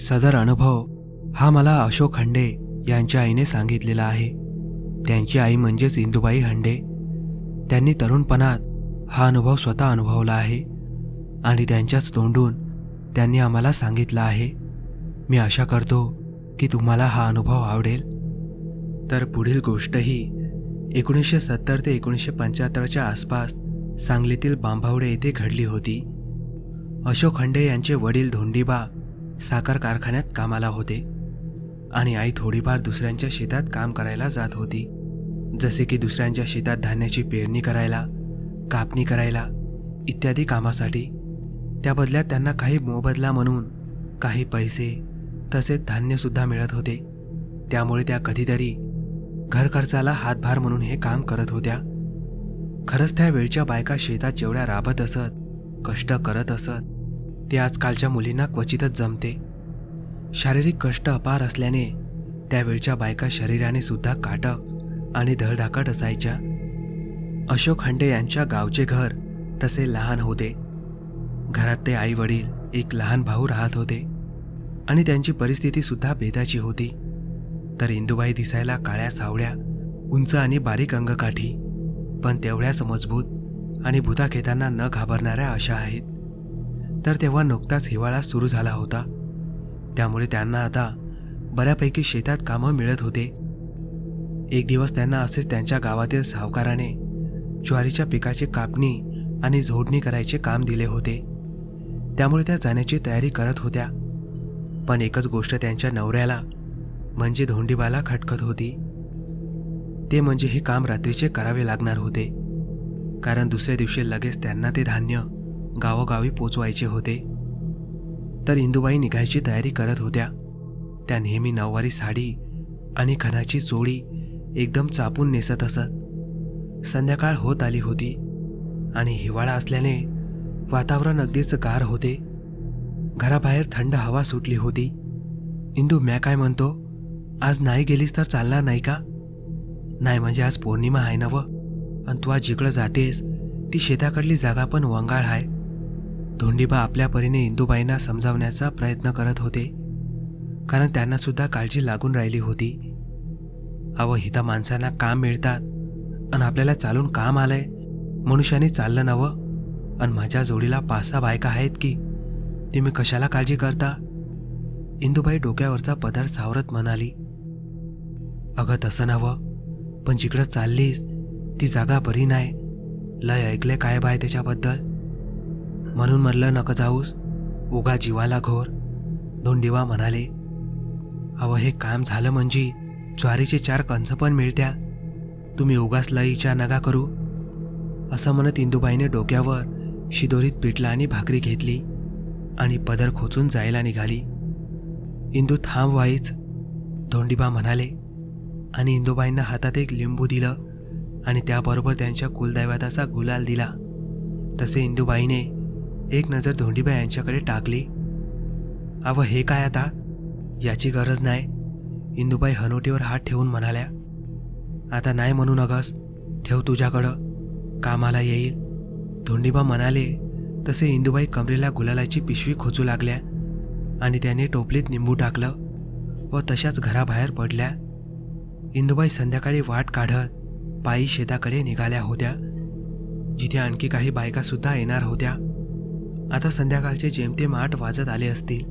सदर अनुभव हा मला अशोक खंडे यांच्या आईने सांगितलेला आहे. त्यांची आई म्हणजेच इंदुबाई हंडे. त्यांनी तरुणपणात हा अनुभव स्वतः अनुभवला आहे आणि त्यांच्याच तोंडून त्यांनी आम्हाला सांगितलं आहे. मी आशा करतो की तुम्हाला हा अनुभव आवडेल. तर पुढील गोष्टही एकोणीसशे सत्तर ते एकोणीसशे पंच्याहत्तरच्या आसपास सांगलीतील बांभावडे येथे घडली होती. अशोक हंडे यांचे वडील धोंडीबा साखर कारखान्यात कामाला होते. आणि आई थोडीफार दुसऱ्यांच्या शेतात काम करायला जात होती. जसे की दुसऱ्यांच्या शेतात धान्याची पेरणी करायला कापणी करायला इत्यादी कामासाठी. त्या बदल्यात त्यांना काही मोबदला म्हणून काही पैसे तसेच धान्यसुद्धा मिळत होते. त्यामुळे त्या कधीतरी घरखर्चाला हातभार म्हणून हे काम करत होत्या. खरंच त्या वेळच्या बायका शेतात जेवढ्या राबत असत कष्ट करत असत ते आजकालच्या मुलींना क्वचितच जमते. शारीरिक कष्ट अपार असल्याने त्यावेळच्या बायका शरीराने सुद्धा काटक आणि धडधाकट असायच्या. अशोक हंडे यांच्या गावचे घर तसे लहान होते. घरात ते आई वडील एक लहान भाऊ राहत होते आणि त्यांची परिस्थिती सुद्धा भेदाची होती. तर इंदुबाई दिसायला काळ्या सावळ्या उंच आणि बारीक अंगकाठी पण तेवढ्याच मजबूत आणि भुता घेताना न घाबरणाऱ्या अशा आहेत. तर तेव्हा नुकताच हिवाळा सुरू झाला होता. त्यामुळे त्यांना आता बऱ्यापैकी शेतात कामं मिळत होते. एक दिवस त्यांना असेच त्यांच्या गावातील सावकाराने ज्वारीच्या पिकाची कापणी आणि झोडणी करायचे काम दिले होते. त्यामुळे त्या जाण्याची तयारी करत होत्या. पण एकच गोष्ट त्यांच्या नवऱ्याला म्हणजे धोंडीबाला खटकत होती. ते म्हणजे हे काम रात्रीचे करावे लागणार होते. कारण दुसऱ्या दिवशी लगेच त्यांना ते धान्य गावोगावी पोचवायचे होते. तर इंदुबाई निघायची तयारी करत होत्या. त्या नेहमी नऊवारी साडी आणि खणाची चोळी एकदम चापून नेसत असत. संध्याकाळ होत आली होती आणि हिवाळा असल्याने वातावरण अगदीच गार होते. घराबाहेर थंड हवा सुटली होती. इंदू म्या काय म्हणतो? आज नाही गेलीस तर चालणार नाही का? नाही म्हणजे आज पौर्णिमा आहे ना व आणि तू आज जिकडं जातेस ती शेताकडली जागा पण वंगाळ आहे धोंडीबा आपल्या परीने इंदूबाईंना समजावण्याचा प्रयत्न करत होते. कारण त्यांना सुद्धा काळजी लागून राहिली होती. अव हिता माणसांना काम मिळतात आणि आपल्याला चालून काम आलंय. मनुष्याने चाललं नवं. आणि माझ्या जोडीला पाच सहा बायका आहेत की? ती मी कशाला काळजी करता? इंदुबाई डोक्यावरचा पदार्थ सावरत म्हणाली अगं तसं नवं. पण जिकडं चाललीस ती जागा बरी नाही. लय ऐकले काय बाय त्याच्याबद्दल? म्हणून म्हणलं नको जाऊस. उगा जीवाला घोर. धोंडीवा म्हणाले अव हे काम झालं म्हणजे ज्वारीचे चार कंस पण मिळत्या. तुम्ही उगास लईच्या नगा करू. असं म्हणत इंदुबाईने डोक्यावर शिदोरीत पिटला आणि भाकरी घेतली आणि पदर खोचून जायला निघाली. इंदू थांब वाईच. धोंडीबा म्हणाले आणि इंदुबाईंना हातात एक लिंबू दिलं आणि त्याबरोबर त्यांच्या कुलदैवताचा गुलाल दिला. तसे इंदुबाईने एक नजर धोंडीबा यांच्याकडे टाकली. अव हे काय आता? याची गरज नाही. इंदुबाई हनोटीवर हात ठेवून म्हणाल्या आता नाही म्हणू नगस. ठेव तुझ्याकडं. कामाला येईल. धोंडीबा म्हणाले तसे इंदुबाई कमरेला गुलालाची पिशवी खोचू लागल्या आणि त्याने टोपलीत निंबू टाकलं व तशाच घराबाहेर पडल्या. इंदुबाई संध्याकाळी वाट काढत पायी शेताकडे निघाल्या होत्या. जिथे आणखी काही बायकासुद्धा येणार होत्या. आता संध्याकाळचे जेमतेम आठ वाजत आले असतील.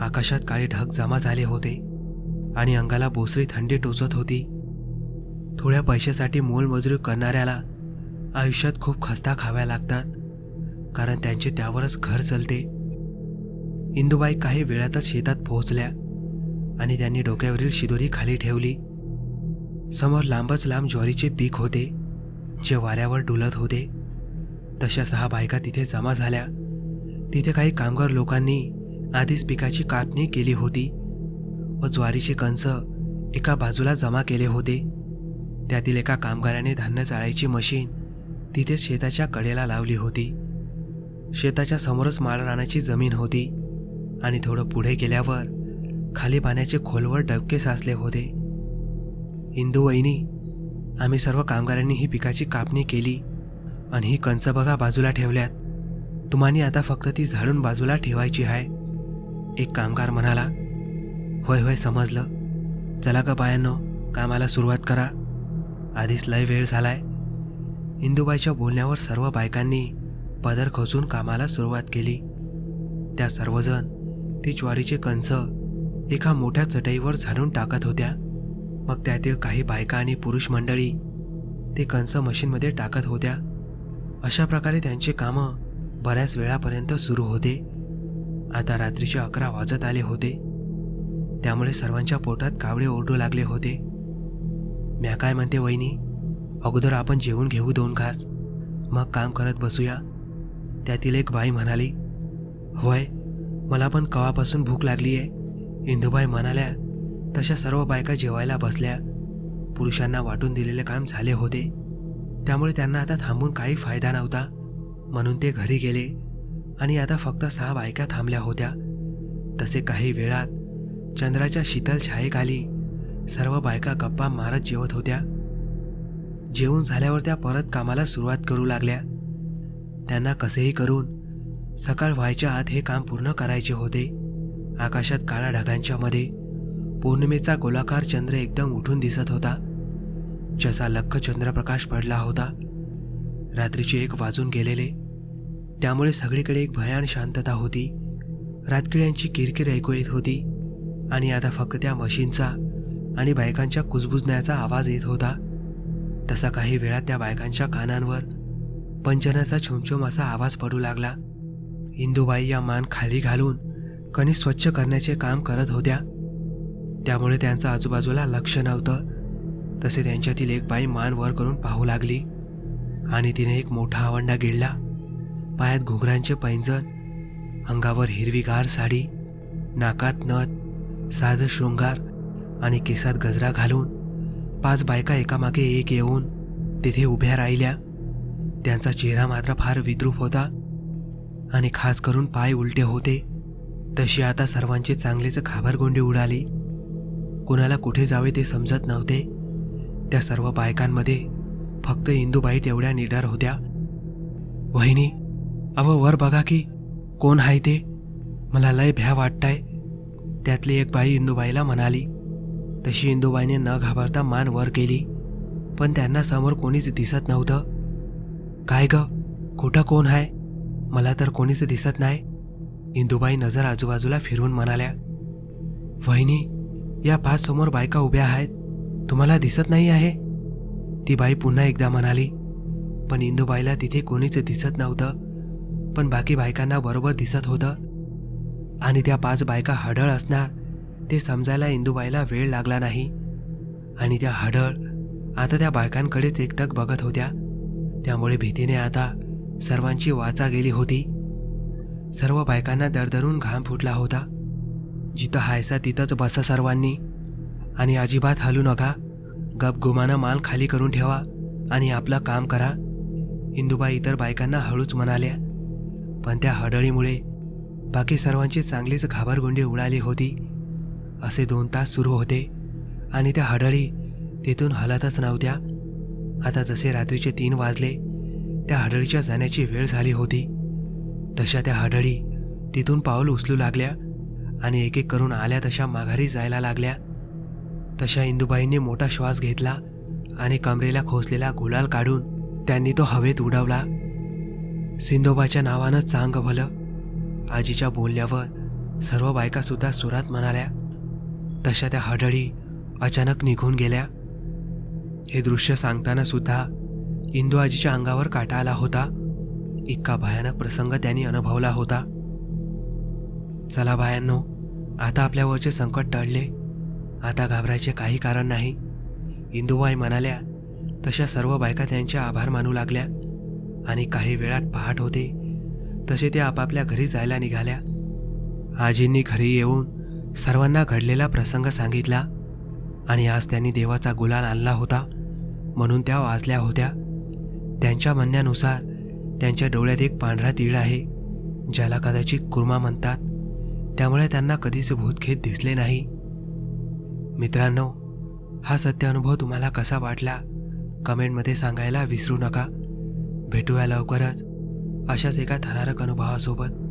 आकाशात काळे ढग जमा झाले होते आणि अंगाला बोसरी थंडी टोचत होती. थोड्या पैशासाठी मोलमजुरी करणाऱ्याला आयुष्यात खूप खस्ता खाव्या लागतात कारण त्यांचे त्यावरच घर चलते. इंदुबाई काही वेळातच शेतात पोहोचल्या आणि त्यांनी डोक्यावरील शिदोरी खाली ठेवली. समोर लांबच लांब ज्वारीचे पीक होते जे वाऱ्यावर डुलत होते. तशा सहा बायका तिथे जमा झाल्या. तिथे काही कामगार लोकांनी आधीच पिकाची कापणी केली होती व ज्वारीची कंच एका बाजूला जमा केले होते. त्यातील एका कामगाराने धान्य चाळायची मशीन तिथे शेताच्या कडेला लावली होती. शेताच्या समोरच माळरानाची जमीन होती आणि थोडं पुढे गेल्यावर खाली पाण्याचे खोलवर डबके साचले होते. इंदू वहिनी आम्ही सर्व कामगारांनी ही पिकाची कापणी केली आणि ही कंच बघा बाजूला ठेवल्यात. तुम्हानी आता फक्त ती झाडून बाजूला ठेवायची आहे एक कामगार म्हणाला होय होय समजलं. चला का बायांनो कामाला सुरुवात करा. आधीच लय वेळ झालाय. इंदुबाईच्या बोलण्यावर सर्व बायकांनी पदर खोचून कामाला सुरुवात केली. त्या सर्वजण ती ज्वारीचे कणस एका मोठ्या चटईवर झाडून टाकत होत्या. मग त्यातील काही बायका आणि पुरुष मंडळी ते कंच मशीनमध्ये टाकत होत्या. अशा प्रकारे त्यांचे कामं बऱ्याच वेळापर्यंत सुरू होते. आता रात्रीचे अकरा वाजत आले होते. त्यामुळे सर्वांच्या पोटात कावळे ओरडू लागले होते. म्या काय म्हणते वहिनी? अगोदर आपण जेवून घेऊ दोन घास. मग काम करत बसूया. त्यातील एक बाई म्हणाली होय मला पण कवापासून भूक लागली आहे इंदुबाई म्हणाल्या तशा सर्व बायका जेवायला बसल्या. पुरुषांना वाटून दिलेले काम झाले होते. त्यामुळे त्यांना आता थांबून काही फायदा नव्हता. म्हणून ते घरी गेले आणि आता फक्त सहा बायका थांबल्या होत्या. तसे काही वेळात चंद्राच्या शीतल छायेखाली सर्व बायका गप्पा मारत जेवत होत्या. जेवून झाल्यावर त्या परत कामाला सुरुवात करू लागल्या. त्यांना कसेही करून सकाळ व्हायच्या आत हे काम पूर्ण करायचे होते. आकाशात काळ्या ढगांच्या मध्ये पौर्णिमेचा गोलाकार चंद्र एकदम उठून दिसत होता. ज्याचा लख्ख चंद्रप्रकाश पडला होता. रात्रीचे एक वाजून गेलेले. त्यामुळे सगळीकडे एक भयान शांतता होती. रातकिळ्यांची किरकिर ऐकू येत होती. आणि आता फक्त त्या मशीनचा आणि बायकांच्या कुजबुजण्याचा आवाज येत होता. तसा काही वेळात त्या बायकांच्या कानांवर पंचनाचा छुमछुम असा आवाज पडू लागला. इंदुबाई या मान खाली घालून कणी स्वच्छ करण्याचे काम करत होत्या. त्यामुळे त्यांचं आजूबाजूला लक्ष नव्हतं. तसे त्यांच्यातील एक बाई मान वर करून पाहू लागली. आणि तिने एक मोठा आवंडा गिळला. पायात घुगरांचे पैंजण अंगावर हिरवीगार साडी नाकात नथ साध शृंगार आणि केसात गजरा घालून पाच बायका एकामागे एक येऊन तिथे उभ्या राहिल्या. त्यांचा चेहरा मात्र फार विद्रूप होता आणि खास करून पाय उलटे होते. तशी आता सर्वांचे चांगलेच घाबरगोंडी उडाली. कुणाला कुठे जावे ते समजत नव्हते. त्या सर्व बायकांमध्ये फक्त इंदूबाई तेवढ्या निडर होत्या. वहिनी अव वर बघा की कोण आहे ते? मला लय भ्या वाटताय. त्यातली एक बाई इंदूबाईला म्हणाली तशी इंदूबाईने न घाबरता मान वर केली. पण त्यांना समोर कोणीच दिसत नव्हतं. काय ग? कुठं कोण आहे? मला तर कोणीच दिसत नाही. इंदूबाई नजर आजूबाजूला फिरवून म्हणाल्या वहिनी या पाच समोर बायका उभ्या आहेत. तुम्हाला दिसत नाही आहे? ती बाई पुन्हा एकदा म्हणाली पण इंदूबाईला तिथे कोणीच दिसत नव्हतं. पण बाकी बायकांना बरोबर दिसत होतं. आणि त्या पाच बायका हडळ असणार ते समजायला इंदूबाईला वेळ लागला नाही. आणि त्या हडळ आता त्या बायकांकडेच एकटक बघत होत्या. त्यामुळे भीतीने आता सर्वांची वाचा गेली होती. सर्व बायकांना दरदरून घाम फुटला होता. जिथं हायसा तिथंच बसा सर्वांनी. आणि अजिबात हलू नका. गपगुमानं माल खाली करून ठेवा आणि आपलं काम करा. इंदुबाई इतर बायकांना हळूच म्हणाल्या पण त्या हडळीमुळे बाकी सर्वांची चांगलीच घाबरगुंडी उडाली होती. असे दोन तास सुरू होते आणि त्या हडळी तिथून हलतच नव्हत्या. आता जसे रात्रीचे तीन वाजले त्या हडळीच्या जाण्याची वेळ झाली होती. तशा त्या हडळी तिथून पाऊल उचलू लागल्या आणि एक एक करून आल्या तशा माघारी जायला लागल्या. तशा इंदुबाईंनी मोठा श्वास घेतला आणि कमरेला खोसलेला गुलाल काढून त्यांनी तो हवेत उडवला. सिंधोबाच्या नावानं चांग भलं. आजीच्या बोलण्यावर सर्व बायकासुद्धा सुरात म्हणाल्या. तशा त्या हडळी अचानक निघून गेल्या. हे दृश्य सांगताना सुद्धा इंदू आजीच्या अंगावर काटा आला होता. इतका भयानक प्रसंग त्यांनी अनुभवला होता. चला बायांनो आता आपल्यावरचे संकट टळले. आता घाबरायचे काही कारण नाही. इंदुबाई म्हणाल्या तशा सर्व बायका त्यांचे आभार मानू लागल्या आणि काही वेळात पहाट होते. तसे त्या आपापल्या घरी जायला निघाल्या. आजींनी घरी येऊन सर्वांना घडलेला प्रसंग सांगितला आणि आज त्यांनी देवाचा गुलाल आणला होता म्हणून त्या वाजल्या होत्या. त्यांच्या म्हणण्यानुसार त्यांच्या डोळ्यात एक पांढरा तीळ आहे ज्याला कदाचित कुर्मा म्हणतात. त्यामुळे त्यांना कधीच भूतखेत दिसले नाही. मित्रांनो हा सत्य अनुभव तुम्हाला कसा वाटला? कमेंटमध्ये सांगायला विसरू नका. भेटूया लवकरच अशाच एका थरारक अनुभवासोबत.